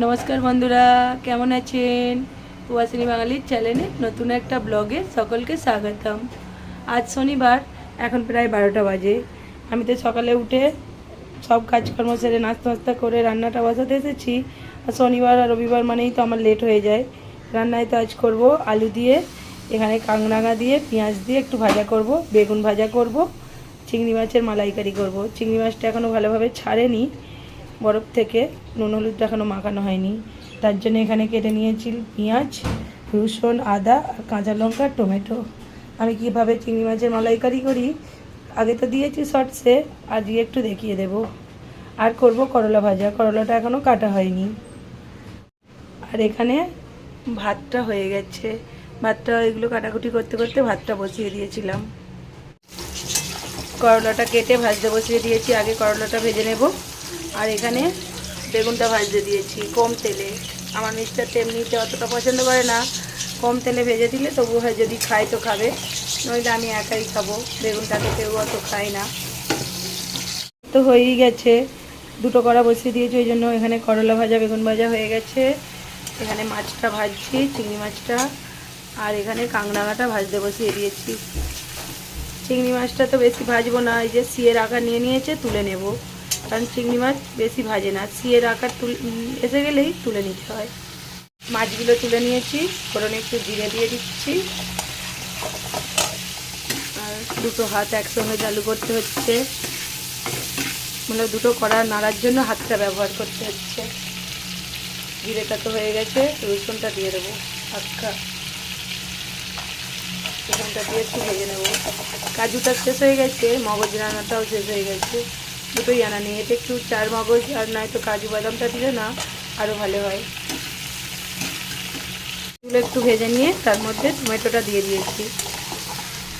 নমস্কার বন্ধুরা, কেমন আছেন? কুয়াশিনী বাঙালির চ্যানেলে নতুন একটা ব্লগে সকলকে স্বাগতম। আজ শনিবার, এখন প্রায় বারোটা বাজে। আমি তো সকালে উঠে সব কাজকর্ম সেরে নাস্তা নাস্তা করে রান্নাটা বসাতে এসেছি। আর শনিবার আর রবিবার মানেই তো আমার লেট হয়ে যায়। রান্নায় তো আজ করব আলু দিয়ে, এখানে কাংরাঙা দিয়ে, পেঁয়াজ দিয়ে একটু ভাজা করব, বেগুন ভাজা করব, চিংড়ি মাছের মালাইকারি করব। চিংড়ি মাছটা এখনও ভালোভাবে ছাড়েনি। বরফ থেকে নুন হলুদটা এখনও মাখানো হয়নি। তার জন্য এখানে কেটে নিয়েছি পেঁয়াজ, রসুন, আদা আর কাঁচা লঙ্কা, টমেটো। আমি কীভাবে চিংড়ি মাছের মালাইকারি করি? আগে তো দিয়েছি শর্টসে আজকে একটু দেখিয়ে দেব। আর করব করলা ভাজা, করলাটা এখনও কাটা হয়নি। আর এখানে ভাতটা হয়ে গেছে। ভাতটা এগুলো কাটাকুটি করতে করতে ভাতটা বসিয়ে দিয়েছিলাম। করলাটা কেটে ভাজতে বসিয়ে দিয়েছি। আগে করলাটা ভেজে নেব। আর এখানে বেগুনটা ভাজতে দিয়েছি, কম তেলে। আমার মিস্টার তো এমনিতে অতটা পছন্দ করে না। কম তেলে ভেজে দিলে তবু হয় যদি খায় তো খাবে। নইলে আমি একাই খাব বেগুনটাকে কেউ অত খায় না। তো হয়েই গেছে। দুটো কড়া বসিয়ে দিয়েছি, ওই জন্য এখানে করলা ভাজা, বেগুন ভাজা হয়ে গেছে। এখানে মাছটা ভাজছি, চিংড়ি মাছটা। আর এখানে কাংড়াঙাটা ভাজতে বসিয়ে দিয়েছি। চিংড়ি মাছটা তো বেশি ভাজবো না, এই যে সিয়ের আকার নিয়ে নিয়েছে, তুলে নেব। কারণ চিংড়ি মাছ বেশি ভাজে না। সিয়ের আকার তুল এসে গেলেই তুলে নিতে হয়। মাছগুলো তুলে নিয়েছি, ফোড়নে একটু জিরে দিয়ে দিচ্ছি। আর দুটো হাত একসঙ্গে চালু করতে হচ্ছে। মানে দুটো কড়া নাড়ার জন্য হাতটা ব্যবহার করতে হচ্ছে। জিরেটা তো হয়ে গেছে রসুনটা দিয়ে দেবো হাতটা রসুনটা দিয়ে একটু ভেজে নেব। কাজুটা শেষ হয়ে গেছে, মগজ রান্নাটাও শেষ হয়ে গেছে। দুটোই আনা নেই। এতে একটু চার মগজ আর নয়তো কাজু বাদামটা দিলে না আরও ভালো হয়। এগুলো একটু ভেজে নিয়ে তার মধ্যে টমেটোটা দিয়ে দিয়েছি।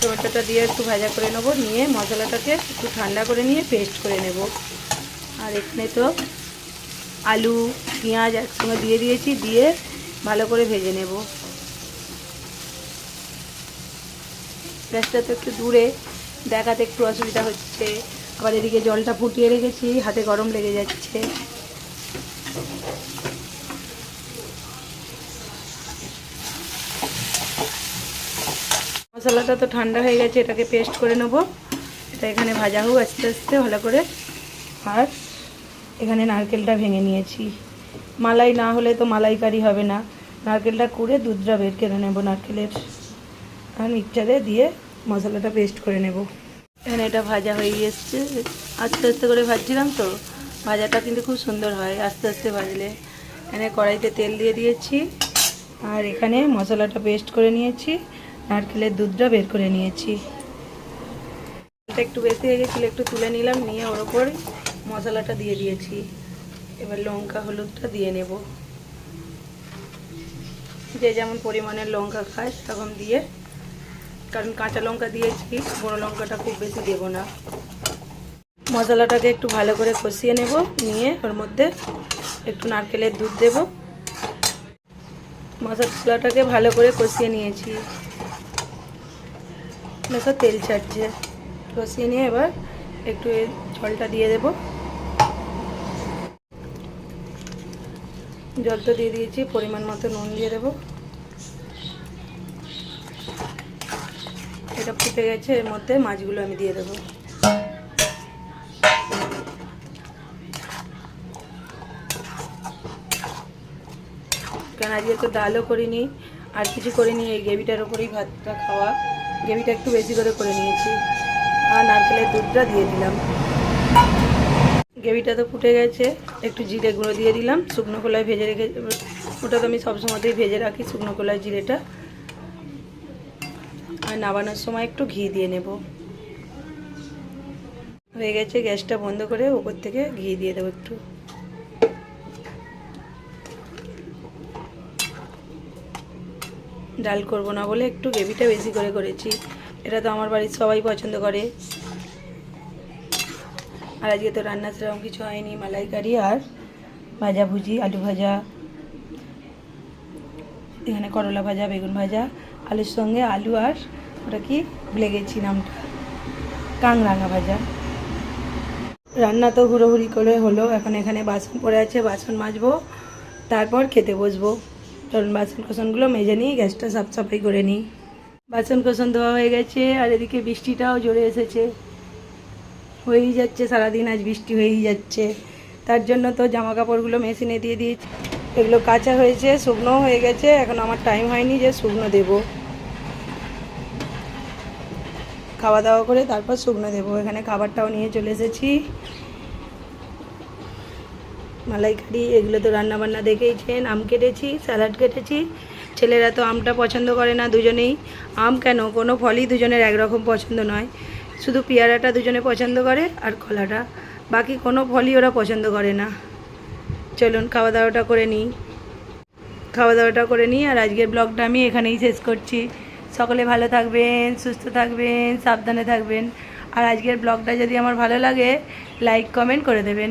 টমেটোটা দিয়ে একটু ভাজা করে নেব, নিয়ে মশলাটাকে একটু ঠান্ডা করে নিয়ে পেস্ট করে নেব। আর এখানে তো আলু, পেঁয়াজ একসঙ্গে দিয়ে দিয়েছি, দিয়ে ভালো করে ভেজে নেব। গ্যাসটা তো একটু দূরে, দেখাতে একটু অসুবিধা হচ্ছে। আবার এদিকে জলটা ফুটিয়ে রেখেছি, হাতে গরম লেগে যাচ্ছে। মশলাটা তো ঠান্ডা হয়ে গেছে, এটাকে পেস্ট করে নেব। এটা এখানে ভাজা হোক আস্তে আস্তে, ভালো করে। আর এখানে নারকেলটা ভেঙে নিয়েছি। মালাই না হলে তো মালাইকারি হবে না। নারকেলটা কুড়ে দুধটা বের করে নেব নারকেলের। আর মিক্সচারে দিয়ে মশলাটা পেস্ট করে নেব। এখানে এটা ভাজা হয়ে এসছে আস্তে আস্তে করে ভাজছিলাম তো। ভাজাটা কিন্তু খুব সুন্দর হয় আস্তে আস্তে ভাজলে। এখানে কড়াইতে তেল দিয়ে দিয়েছি। আর এখানে মশলাটা পেস্ট করে নিয়েছি। নারকেলের দুধটা বের করে নিয়েছি। এটা একটু বেশি হয়ে গেছিল একটু তুলে নিলাম, নিয়ে ওর ওপর মশলাটা দিয়ে দিয়েছি। এবার লঙ্কা, হলুদটা দিয়ে নেব। যে যেমন পরিমাণের লঙ্কা খায় সেরকম দিয়ে কারণ কাঁচা লঙ্কা দিয়েছি, বড় লঙ্কাটা খুব বেশি দেবো না। মশলাটাকে একটু ভালো করে কষিয়ে নেব, নিয়ে ওর মধ্যে একটু নারকেলের দুধ দেব। মশলাটাকে ভালো করে কষিয়ে নিয়েছি। দেখো তেল ছাড়ছে। কষিয়ে নিয়ে এবার একটু জলটা দিয়ে দেব। জল তো দিয়ে দিয়েছি, পরিমাণ মতো নুন দিয়ে দেবো। এটা ফুটে গেছে, এর মধ্যে মাছগুলো আমি দিয়ে দেবো। কারণ আজকে তো ডালও করিনি, আর কিছু করিনি, এই গ্রেভিটার ওপরেই ভাতটা খাওয়া। গ্রেভিটা একটু বেশি করে করে নিয়েছি, আর নারকেলের দুধটা দিয়ে দিলাম। গ্রেভিটা তো ফুটে গেছে, একটু জিরে গুঁড়ো দিয়ে দিলাম। শুকনো কলায় ভেজে রেখে, ওটা তো আমি সবসময়তেই ভেজে রাখি, শুকনো কলায় জিরেটা। আর নাবানোর সময় একটু ঘি দিয়ে নেব। হয়ে গেছে, গ্যাসটা বন্ধ করে উপর থেকে ঘি দিয়ে দেবো একটু। ডাল করব না বলে একটু গ্রেভিটা বেশি করে করেছি। এটা তো আমার বাড়ির সবাই পছন্দ করে। আর আজকে তো রান্না সেরকম কিছু হয়নি মালাইকারি আর ভাজা ভুজি, আলু ভাজা, এখানে করলা ভাজা, বেগুন ভাজা। আলুর সঙ্গে আলু আর ওটা কি ভুলে গেছি নামটা কাংরাঙা ভাজা। রান্না তো হুড়োহুড়ি করে হলো, এখন এখানে বাসন পড়ে আছে, বাসন মাজবো, তারপর খেতে বসবো। চলুন বাসন কোসনগুলো মেজে নিই, গ্যাসটা সাফ সাফাই করে নিই। বাসন কোসন ধোয়া হয়ে গেছে, আর এদিকে বৃষ্টিটাও জোরে এসেছে। হয়েই যাচ্ছে, সারাদিন আজ বৃষ্টি হয়েই যাচ্ছে। তার জন্য তো জামা কাপড়গুলো মেশিনে দিয়ে দিয়েছি। এগুলো কাঁচা হয়েছে শুকনো হয়ে গেছে, এখন আমার টাইম হয়নি যে শুকনো দেবো। খাওয়া দাওয়া করে তারপর শুকনো দেবো। এখানে খাবারটাও নিয়ে চলে এসেছি। মালাইকারি, এগুলো তো রান্নাবান্না দেখেইছেন আম কেটেছি, স্যালাড কেটেছি। ছেলেরা তো আমটা পছন্দ করে না দুজনেই। আম কেন? কোনো ফলই দুজনের একরকম পছন্দ নয়। শুধু পেয়ারাটা দুজনে পছন্দ করে আর কলাটা। বাকি কোনো ফলই ওরা পছন্দ করে না। চলুন খাওয়া দাওয়াটা করে নিই। খাওয়া দাওয়াটা করে নিই আর আজকের ব্লগটা আমি এখানেই শেষ করছি। সকলে ভালো থাকবেন, সুস্থ থাকবেন, সাবধানে থাকবেন। আর আজকের ব্লগটা যদি আমার ভালো লাগে লাইক কমেন্ট করে দেবেন।